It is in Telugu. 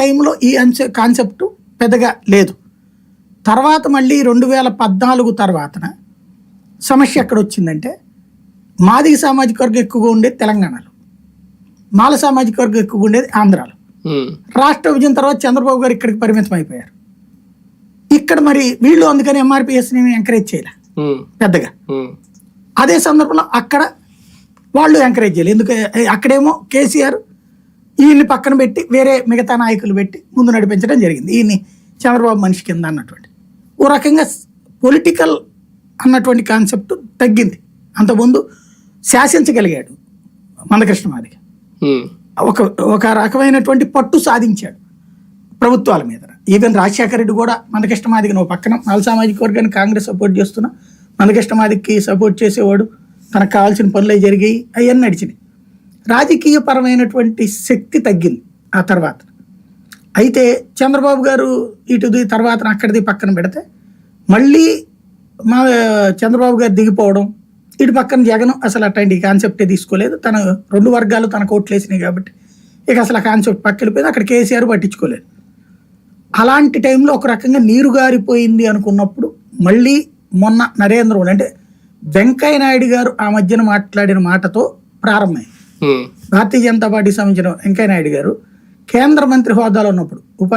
టైంలో ఈ అంశ కాన్సెప్ట్ పెద్దగా లేదు. తర్వాత మళ్ళీ రెండు వేల పద్నాలుగు తర్వాతన సమస్య ఎక్కడ వచ్చిందంటే మాదిగ సామాజిక వర్గం ఎక్కువగా ఉండేది తెలంగాణలో. మాల సామాజిక వర్గం ఎక్కువగా ఉండేది ఆంధ్రాలో. రాష్ట్ర విభజన తర్వాత చంద్రబాబు గారు ఇక్కడికి పరిమితం అయిపోయారు ఇక్కడ మరి వీళ్ళు అందుకని ఎంఆర్పిఎస్ని ఎంకరేజ్ చేయలే. పెద్దగా. అదే సందర్భంలో అక్కడ వాళ్ళు ఎంకరేజ్ చేయాలి. ఎందుకంటే అక్కడేమో కేసీఆర్ ఈయన్ని పక్కన పెట్టి వేరే మిగతా నాయకులు పెట్టి ముందు నడిపించడం జరిగింది. ఈయన్ని చంద్రబాబు మనిషి కింద అన్నటువంటి. ఓ రకంగా పొలిటికల్ అన్నటువంటి కాన్సెప్ట్ తగ్గింది. అంతకుముందు శాసించగలిగాడు మందకృష్ణ మాదిగ. ఒక ఒక రకమైనటువంటి పట్టు సాధించాడు ప్రభుత్వాల మీద. ఈవెన్ రాజశేఖర రెడ్డి కూడా మందకృష్ణ మాదిగ నువ్వు పక్కన మాల సామాజిక వర్గాన్ని కాంగ్రెస్ సపోర్ట్ చేస్తున్నా మందకృష్ణ మాదికి సపోర్ట్ చేసేవాడు. తనకు కావాల్సిన పనులు జరిగాయి. అవన్నీ నడిచినాయి. రాజకీయపరమైనటువంటి శక్తి తగ్గింది ఆ తర్వాత. అయితే చంద్రబాబు గారు ఇటుది తర్వాత అక్కడిది పక్కన పెడితే మళ్ళీ మా చంద్రబాబు గారు దిగిపోవడం ఇటు పక్కన జగన్ అసలు అట్లాంటి కాన్సెప్టే తీసుకోలేదు. తన రెండు వర్గాలు తన కోట్లు వేసినాయి కాబట్టి ఇక అసలు ఆ కాన్సెప్ట్ పక్క వెళ్ళిపోయింది అక్కడ కేసీఆర్ పట్టించుకోలేదు. అలాంటి టైంలో ఒక రకంగా నీరు గారిపోయింది అనుకున్నప్పుడు మళ్ళీ మొన్న నరేంద్ర మోడీ అంటే వెంకయ్య నాయుడు గారు ఆ మధ్యన మాట్లాడిన మాటతో ప్రారంభమైంది. భారతీయ జనతా పార్టీకి సంబంధించిన వెంకయ్య నాయుడు గారు కేంద్ర మంత్రి హోదాలో ఉన్నప్పుడు ఉపాధి